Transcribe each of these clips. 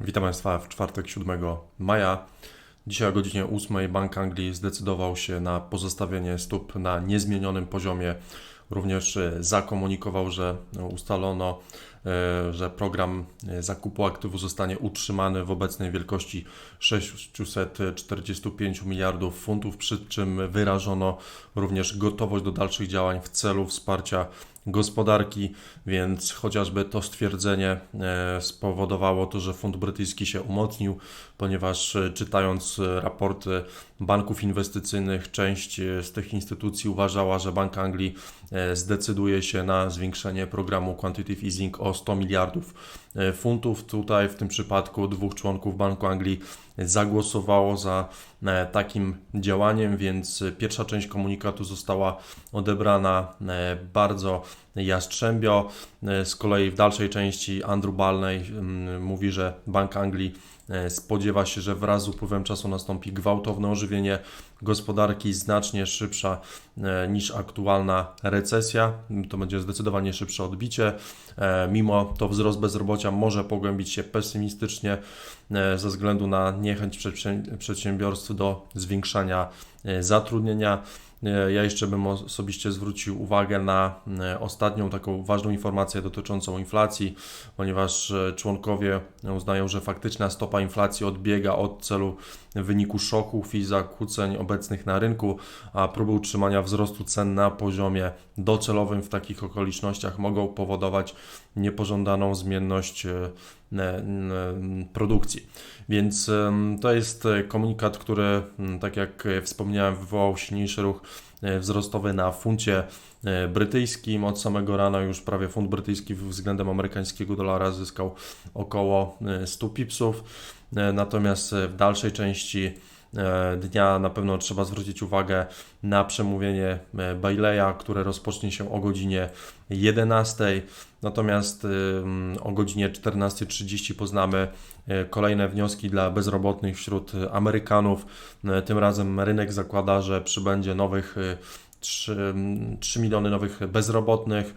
Witam Państwa w czwartek 7 maja. Dzisiaj o godzinie 8 Bank Anglii zdecydował się na pozostawienie stóp na niezmienionym poziomie. Również e, zakomunikował, że ustalono, e, że program e, zakupu aktywów zostanie utrzymany w obecnej wielkości 645 miliardów funtów, przy czym wyrażono również gotowość do dalszych działań w celu wsparcia gospodarki, więc chociażby to stwierdzenie e, spowodowało to, że fund brytyjski się umocnił, ponieważ e, czytając e, raporty banków inwestycyjnych, część z tych instytucji uważała, że Bank Anglii zdecyduje się na zwiększenie programu Quantitative Easing o 100 miliardów funtów. Tutaj w tym przypadku dwóch członków Banku Anglii zagłosowało za takim działaniem, więc pierwsza część komunikatu została odebrana bardzo jastrzębio. Z kolei w dalszej części Andrew Balney mm, mówi, że Bank Anglii e, spodziewa się, że wraz z upływem czasu nastąpi gwałtowne ożywienie gospodarki, znacznie szybsza e, niż aktualna recesja. To będzie zdecydowanie szybsze odbicie. E, mimo to wzrost bezrobocia może pogłębić się pesymistycznie ze względu na niechęć przedsiębiorstw do zwiększania zatrudnienia. E, ja jeszcze bym osobiście zwrócił uwagę na e, ostatnią taką ważną informację dotyczącą inflacji, ponieważ e, członkowie uznają, że faktyczna stopa inflacji odbiega od celu w wyniku szoków i zakłóceń obecnych na rynku, a próby utrzymania wzrostu cen na poziomie docelowym w takich okolicznościach mogą powodować niepożądaną zmienność produkcji. Więc to jest komunikat, który, tak jak wspomniałem, wywołał silniejszy ruch e, wzrostowy na funcie e, brytyjskim. Od samego rana już prawie funt brytyjski względem amerykańskiego dolara zyskał około 100 e, pipsów. Natomiast w dalszej części dnia na pewno trzeba zwrócić uwagę na przemówienie Baileya, które rozpocznie się o godzinie 11. Natomiast o godzinie 14.30 poznamy e, kolejne wnioski dla bezrobotnych wśród Amerykanów. E, tym razem rynek zakłada, że przybędzie nowych 3, 3 miliony nowych bezrobotnych.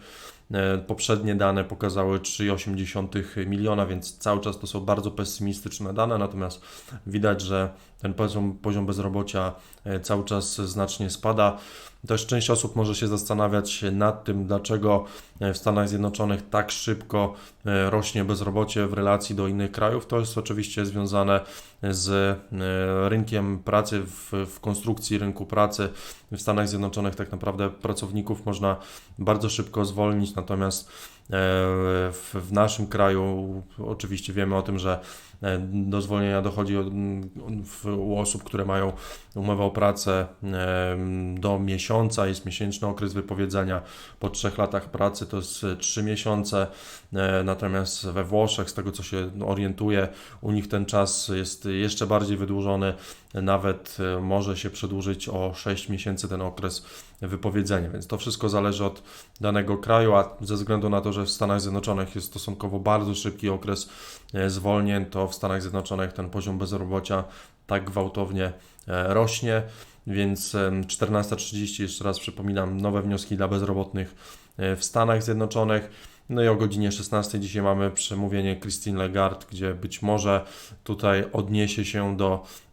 E, poprzednie dane pokazały 3,8 miliona, więc cały czas to są bardzo pesymistyczne dane, natomiast widać, że ten poziom, poziom bezrobocia cały czas znacznie spada. Też część osób może się zastanawiać nad tym, dlaczego w Stanach Zjednoczonych tak szybko e, rośnie bezrobocie w relacji do innych krajów. To jest oczywiście związane z e, rynkiem pracy, w, w konstrukcji rynku pracy. W Stanach Zjednoczonych tak naprawdę pracowników można bardzo szybko zwolnić, natomiast E, w, naszym kraju oczywiście wiemy o tym, że e, do zwolnienia dochodzi w, u osób, które mają umowę o pracę e, do miesiąca, jest miesięczny okres wypowiedzenia. Po trzech latach pracy to jest trzy miesiące, natomiast we Włoszech, z tego co się orientuję, u nich ten czas jest jeszcze bardziej wydłużony, nawet może się przedłużyć o 6 miesięcy ten okres wypowiedzenia, więc to wszystko zależy od danego kraju, a ze względu na to, że w Stanach Zjednoczonych jest stosunkowo bardzo szybki okres e, zwolnień, to w Stanach Zjednoczonych ten poziom bezrobocia tak gwałtownie e, rośnie, więc 14.30, jeszcze raz przypominam, nowe wnioski dla bezrobotnych e, w Stanach Zjednoczonych. No i o godzinie 16 dzisiaj mamy przemówienie Christine Lagarde, gdzie być może tutaj odniesie się do e,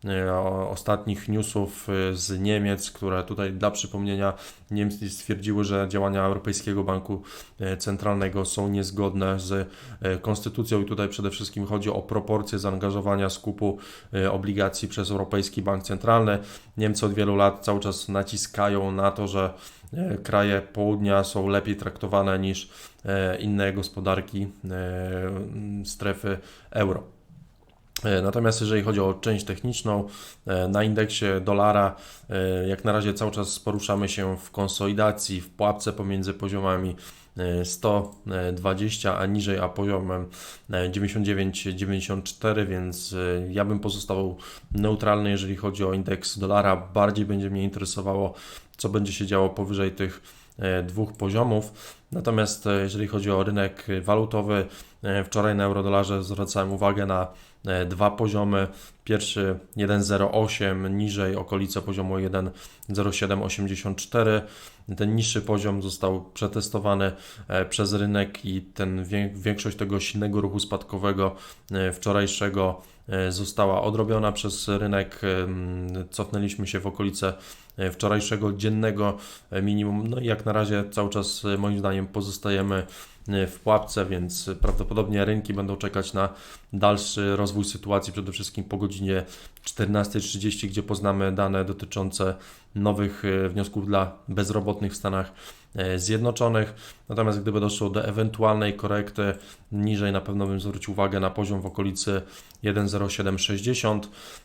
ostatnich newsów e, z Niemiec, które tutaj dla przypomnienia Niemcy stwierdziły, że działania Europejskiego Banku e, Centralnego są niezgodne z konstytucją i tutaj przede wszystkim chodzi o proporcje zaangażowania skupu obligacji przez Europejski Bank Centralny. Niemcy od wielu lat cały czas naciskają na to, że kraje południa są lepiej traktowane niż e, inne gospodarki e, strefy euro. E, natomiast jeżeli chodzi o część techniczną, na indeksie dolara, jak na razie cały czas poruszamy się w konsolidacji, w pułapce pomiędzy poziomami 120, a niżej, a poziomem 99-94, więc ja bym pozostał neutralny, jeżeli chodzi o indeks dolara. Bardziej będzie mnie interesowało co będzie się działo powyżej tych e, dwóch poziomów. Natomiast e, jeżeli chodzi o rynek walutowy, e, wczoraj na eurodolarze zwracałem uwagę na e, dwa poziomy. Pierwszy 1,08 niżej, okolice poziomu 1,0784. Ten niższy poziom został przetestowany przez rynek i ten, większość tego silnego ruchu spadkowego wczorajszego została odrobiona przez rynek. Cofnęliśmy się w okolice wczorajszego dziennego minimum. No i jak na razie cały czas moim zdaniem pozostajemy w pułapce, więc prawdopodobnie rynki będą czekać na dalszy rozwój sytuacji, przede wszystkim po godzinie 14.30, gdzie poznamy dane dotyczące nowych wniosków dla bezrobotnych w Stanach E, Zjednoczonych. Natomiast gdyby doszło do ewentualnej korekty niżej, na pewno bym zwrócił uwagę na poziom w okolicy 1,0760.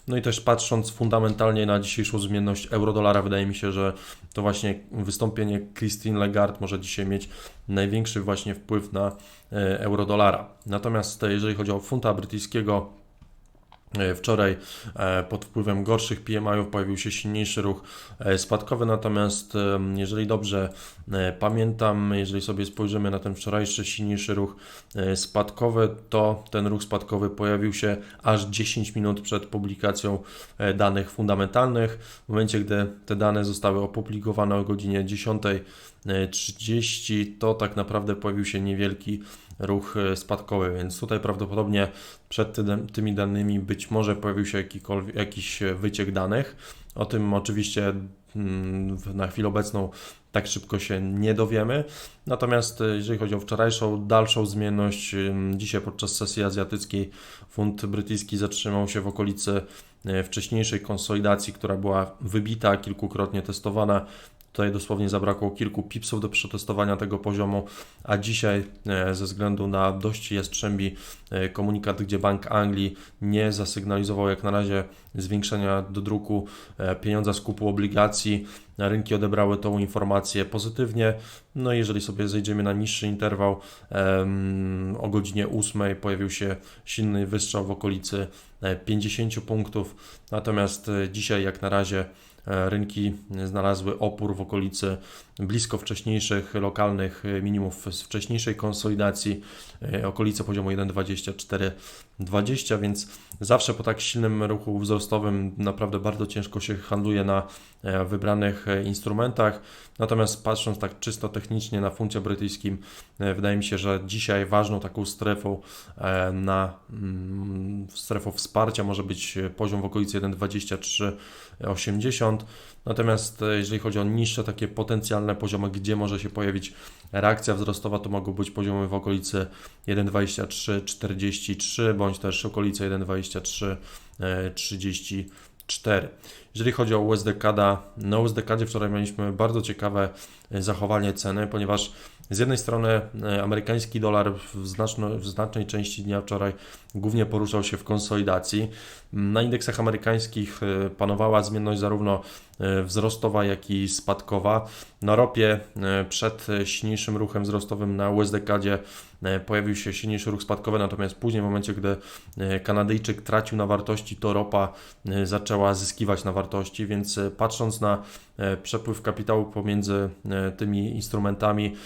No i też patrząc fundamentalnie na dzisiejszą zmienność euro-dolara, wydaje mi się, że to właśnie wystąpienie Christine Lagarde może dzisiaj mieć największy właśnie wpływ na e, euro-dolara. Natomiast e, jeżeli chodzi o funta brytyjskiego, wczoraj e, pod wpływem gorszych PMI-ów pojawił się silniejszy ruch e, spadkowy, natomiast jeżeli dobrze pamiętam, jeżeli sobie spojrzymy na ten wczorajszy silniejszy ruch spadkowy, to ten ruch spadkowy pojawił się aż 10 minut przed publikacją danych fundamentalnych. W momencie, gdy te dane zostały opublikowane o godzinie 10.30, to tak naprawdę pojawił się niewielki ruch spadkowy, więc tutaj prawdopodobnie przed tymi danymi być może pojawił się jakiś wyciek danych. O tym oczywiście mm, na chwilę obecną tak szybko się nie dowiemy. Natomiast e, jeżeli chodzi o wczorajszą, dalszą zmienność, dzisiaj podczas sesji azjatyckiej funt brytyjski zatrzymał się w okolicy e, wcześniejszej konsolidacji, która była wybita, kilkukrotnie testowana Tutaj dosłownie zabrakło kilku pipsów do przetestowania tego poziomu, a dzisiaj e, ze względu na dość jastrzębi e, komunikat, gdzie Bank Anglii nie zasygnalizował jak na razie zwiększenia do druku e, pieniądza z kupu obligacji, rynki odebrały tą informację pozytywnie. No jeżeli sobie zejdziemy na niższy interwał, o godzinie 8 pojawił się silny wystrzał w okolicy 50 punktów, natomiast dzisiaj jak na razie E, rynki znalazły opór w okolicy blisko wcześniejszych lokalnych minimów z wcześniejszej konsolidacji, e, okolice poziomu 1,2420, więc zawsze po tak silnym ruchu wzrostowym naprawdę bardzo ciężko się handluje na e, wybranych instrumentach. Natomiast patrząc tak czysto technicznie na funcie brytyjskim, wydaje mi się, że dzisiaj ważną taką strefą na mm, strefą wsparcia może być poziom w okolicy 1,2380. Natomiast e, jeżeli chodzi o niższe takie potencjalne poziomy, gdzie może się pojawić reakcja wzrostowa, to mogą być poziomy w okolicy 1,2343 bądź też okolice 1,2334. Jeżeli chodzi o USD na USD wczoraj mieliśmy bardzo ciekawe e, zachowanie ceny, ponieważ z jednej strony e, amerykański dolar w, znaczno, w znacznej części dnia wczoraj głównie poruszał się w konsolidacji. Na indeksach amerykańskich e, panowała zmienność zarówno e, wzrostowa, jak i spadkowa. Na ropie przed silniejszym ruchem wzrostowym na USD-kadzie pojawił się silniejszy ruch spadkowy, natomiast później w momencie, gdy Kanadyjczyk tracił na wartości, to ropa zaczęła zyskiwać na wartości, więc patrząc na przepływ kapitału pomiędzy tymi instrumentami,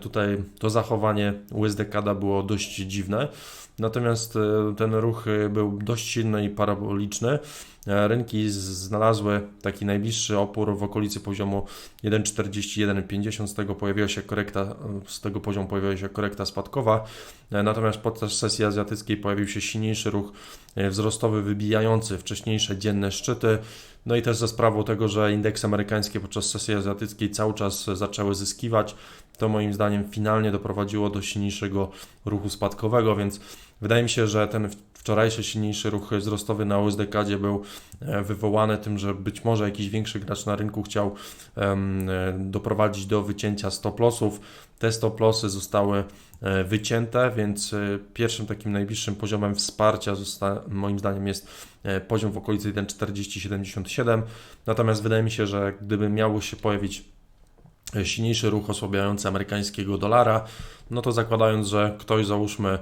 tutaj to zachowanie USD-CAD było dość dziwne. Natomiast e, ten ruch e, był dość silny i paraboliczny. E, rynki znalazły taki najbliższy opór w okolicy poziomu 1,4150, z tego pojawiła się korekta, z tego poziomu pojawiła się korekta spadkowa. Natomiast podczas sesji azjatyckiej pojawił się silniejszy ruch wzrostowy wybijający wcześniejsze dzienne szczyty. No i też ze sprawą tego, że indeksy amerykańskie podczas sesji azjatyckiej cały czas zaczęły zyskiwać, to moim zdaniem finalnie doprowadziło do silniejszego ruchu spadkowego, więc wydaje mi się, że ten wczorajszy silniejszy ruch wzrostowy na USD-kadzie był e, wywołany tym, że być może jakiś większy gracz na rynku chciał um, doprowadzić do wycięcia stop lossów. Te stop lossy zostały e, wycięte, więc pierwszym takim najbliższym poziomem wsparcia zosta- moim zdaniem jest poziom w okolicy 1,4077. Natomiast wydaje mi się, że gdyby miało się pojawić silniejszy ruch osłabiający amerykańskiego dolara, no to zakładając, że ktoś załóżmy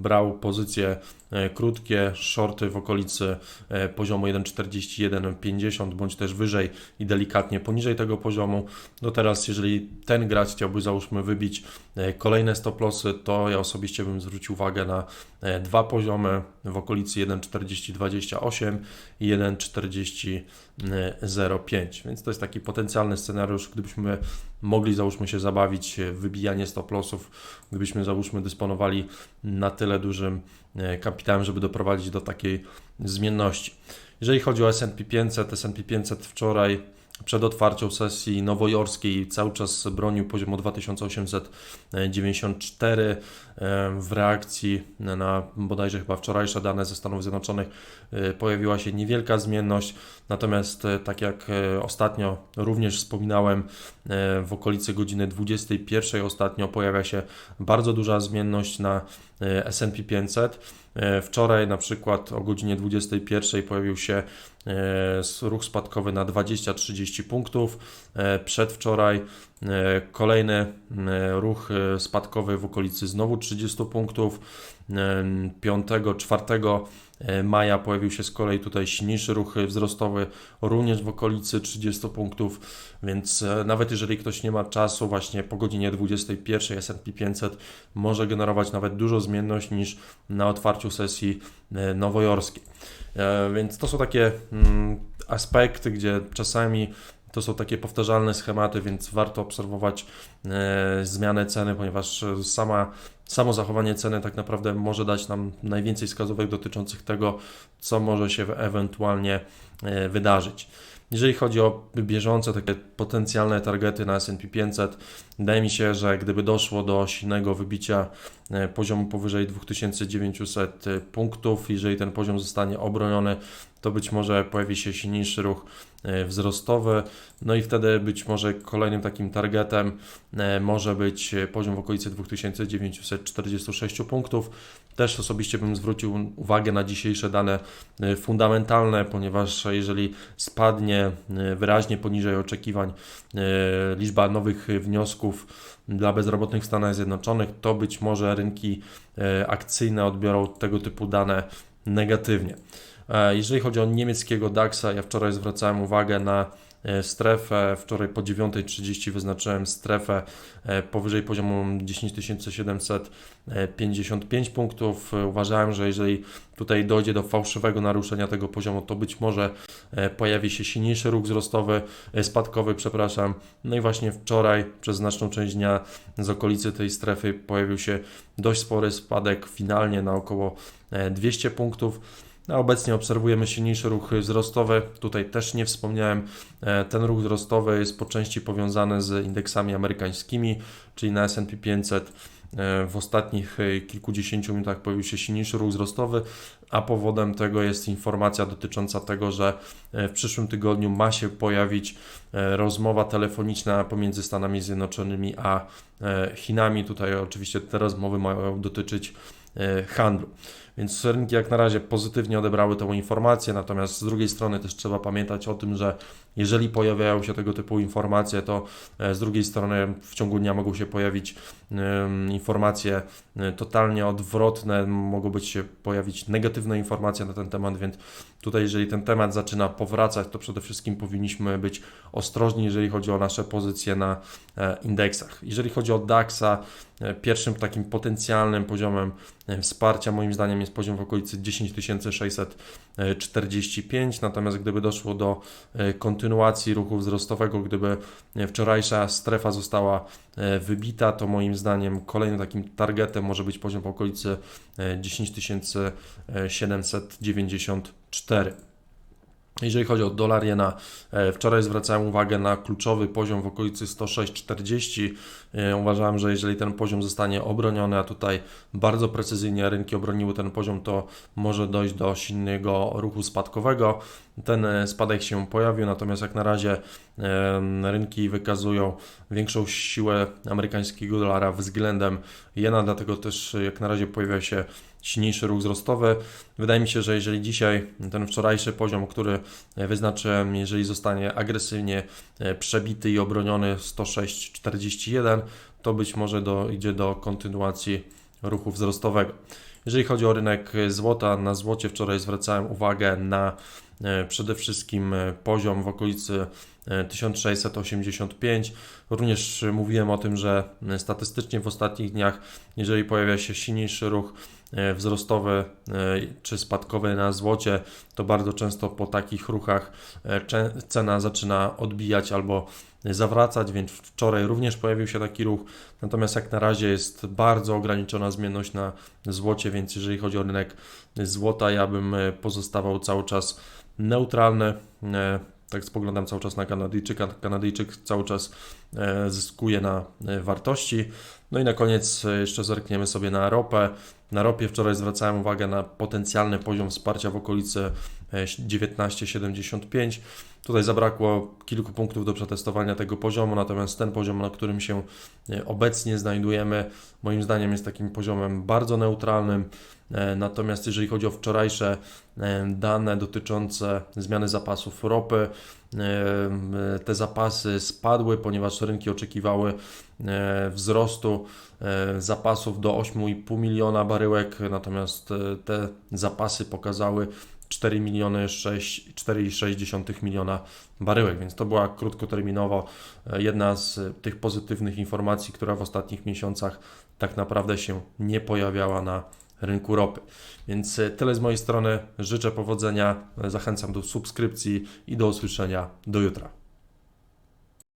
brał pozycje e, krótkie, shorty w okolicy e, poziomu 1,4150 bądź też wyżej i delikatnie poniżej tego poziomu. No teraz, jeżeli ten gracz chciałby załóżmy wybić e, kolejne stop lossy, to ja osobiście bym zwrócił uwagę na dwa poziomy w okolicy 1,4028 i 1,4005, więc to jest taki potencjalny scenariusz, gdybyśmy mogli załóżmy się zabawić w wybijanie stop lossów, gdybyśmy załóżmy dysponowali na tyle dużym e, kapitałem, żeby doprowadzić do takiej zmienności. Jeżeli chodzi o S&P 500, S&P 500 wczoraj przed otwarciem sesji nowojorskiej cały czas bronił poziomu 2894 e, w reakcji na bodajże chyba wczorajsze dane ze Stanów Zjednoczonych e, pojawiła się niewielka zmienność, natomiast e, tak jak ostatnio również wspominałem w okolicy godziny 21 ostatnio pojawia się bardzo duża zmienność na S&P 500 Wczoraj na przykład o godzinie 21 pojawił się ruch spadkowy na 20-30 punktów. Przedwczoraj kolejny ruch spadkowy w okolicy znowu 30 punktów. 5, 4 maja pojawił się z kolei tutaj silniejszy ruch wzrostowy, również w okolicy 30 punktów, więc nawet jeżeli ktoś nie ma czasu, właśnie po godzinie 21 S&P 500 może generować nawet dużo zmienność niż na otwarciu sesji nowojorskiej. Więc to są takie aspekty, gdzie czasami to są takie powtarzalne schematy, więc warto obserwować e, zmianę ceny, ponieważ sama, samo zachowanie ceny tak naprawdę może dać nam najwięcej wskazówek dotyczących tego, co może się ewentualnie e, wydarzyć. Jeżeli chodzi o bieżące takie potencjalne targety na S&P 500, wydaje mi się, że gdyby doszło do silnego wybicia e, poziomu powyżej 2900 punktów, jeżeli ten poziom zostanie obroniony, to być może pojawi się silniejszy ruch wzrostowy, no i wtedy być może kolejnym takim targetem e, może być poziom w okolicy 2946 punktów. Też osobiście bym zwrócił uwagę na dzisiejsze dane e, fundamentalne, ponieważ jeżeli spadnie wyraźnie poniżej oczekiwań liczba nowych wniosków dla bezrobotnych w Stanach Zjednoczonych, to być może rynki akcyjne odbiorą tego typu dane negatywnie. E, jeżeli chodzi o niemieckiego DAX-a, ja wczoraj zwracałem uwagę na e, strefę. Wczoraj po 9.30 wyznaczyłem strefę e, powyżej poziomu 10755 punktów. Uważałem, że jeżeli tutaj dojdzie do fałszywego naruszenia tego poziomu, to być może pojawi się silniejszy ruch wzrostowy, spadkowy, przepraszam. No i właśnie wczoraj przez znaczną część dnia z okolicy tej strefy pojawił się dość spory spadek, finalnie na około 200 punktów. A obecnie obserwujemy silniejszy ruch wzrostowy. Tutaj też nie wspomniałem, e, ten ruch wzrostowy jest po części powiązany z indeksami amerykańskimi, czyli na S&P 500 e, w ostatnich e, kilkudziesięciu minutach pojawił się silniejszy ruch wzrostowy, a powodem tego jest informacja dotycząca tego, że w przyszłym tygodniu ma się pojawić rozmowa telefoniczna pomiędzy Stanami Zjednoczonymi a Chinami. Tutaj oczywiście te rozmowy mają dotyczyć handlu. Więc rynki jak na razie pozytywnie odebrały tę informację, natomiast z drugiej strony też trzeba pamiętać o tym, że jeżeli pojawiają się tego typu informacje, to e, z drugiej strony w ciągu dnia mogą się pojawić informacje e, totalnie odwrotne, mogą być się pojawić negatywne informacje na ten temat, więc tutaj jeżeli ten temat zaczyna powracać, to przede wszystkim powinniśmy być ostrożni, jeżeli chodzi o nasze pozycje na e, indeksach. Jeżeli chodzi o DAX-a, pierwszym takim potencjalnym poziomem wsparcia moim zdaniem jest poziom w okolicy 10645, natomiast gdyby doszło do kontynuacji ruchu wzrostowego, gdyby wczorajsza strefa została e, wybita, to moim zdaniem kolejnym takim targetem może być poziom w okolicy 10794. Jeżeli chodzi o dolar jena, e, wczoraj zwracałem uwagę na kluczowy poziom w okolicy 106,40. E, uważałem, że jeżeli ten poziom zostanie obroniony, a tutaj bardzo precyzyjnie rynki obroniły ten poziom, to może dojść do silnego ruchu spadkowego. Ten e, spadek się pojawił, natomiast jak na razie rynki wykazują większą siłę amerykańskiego dolara względem jena, dlatego też jak na razie pojawia się silniejszy ruch wzrostowy. Wydaje mi się, że jeżeli dzisiaj ten wczorajszy poziom, który wyznaczyłem, jeżeli zostanie agresywnie e, przebity i obroniony 106,41, to być może do, idzie do kontynuacji ruchu wzrostowego. Jeżeli chodzi o rynek złota, na złocie wczoraj zwracałem uwagę na e, przede wszystkim e, poziom w okolicy 1685. Również e, mówiłem o tym, że e, statystycznie w ostatnich dniach, jeżeli pojawia się silniejszy ruch e, wzrostowy czy spadkowy na złocie, to bardzo często po takich ruchach cena zaczyna odbijać albo zawracać, więc wczoraj również pojawił się taki ruch. Natomiast jak na razie jest bardzo ograniczona zmienność na złocie, więc jeżeli chodzi o rynek złota, ja bym pozostawał cały czas neutralny. Tak spoglądam cały czas na Kanadyjczyka. Kanadyjczyk cały czas e, zyskuje na e, wartości. No i na koniec e, jeszcze zerkniemy sobie na ropę. Na ropie wczoraj zwracałem uwagę na potencjalny poziom wsparcia w okolicy e, 19,75. Tutaj zabrakło kilku punktów do przetestowania tego poziomu, natomiast ten poziom, na którym się e, obecnie znajdujemy, moim zdaniem jest takim poziomem bardzo neutralnym. E, Natomiast jeżeli chodzi o wczorajsze e, dane dotyczące zmiany zapasów ropy, te zapasy spadły, ponieważ rynki oczekiwały wzrostu zapasów do 8,5 miliona baryłek, natomiast te zapasy pokazały 4 miliony 6, 4,6 miliona baryłek, więc to była krótkoterminowo e, jedna z e, tych pozytywnych informacji, która w ostatnich miesiącach tak naprawdę się nie pojawiała na rynku ropy. Więc e, tyle z mojej strony. Życzę powodzenia, zachęcam do subskrypcji i do usłyszenia do jutra.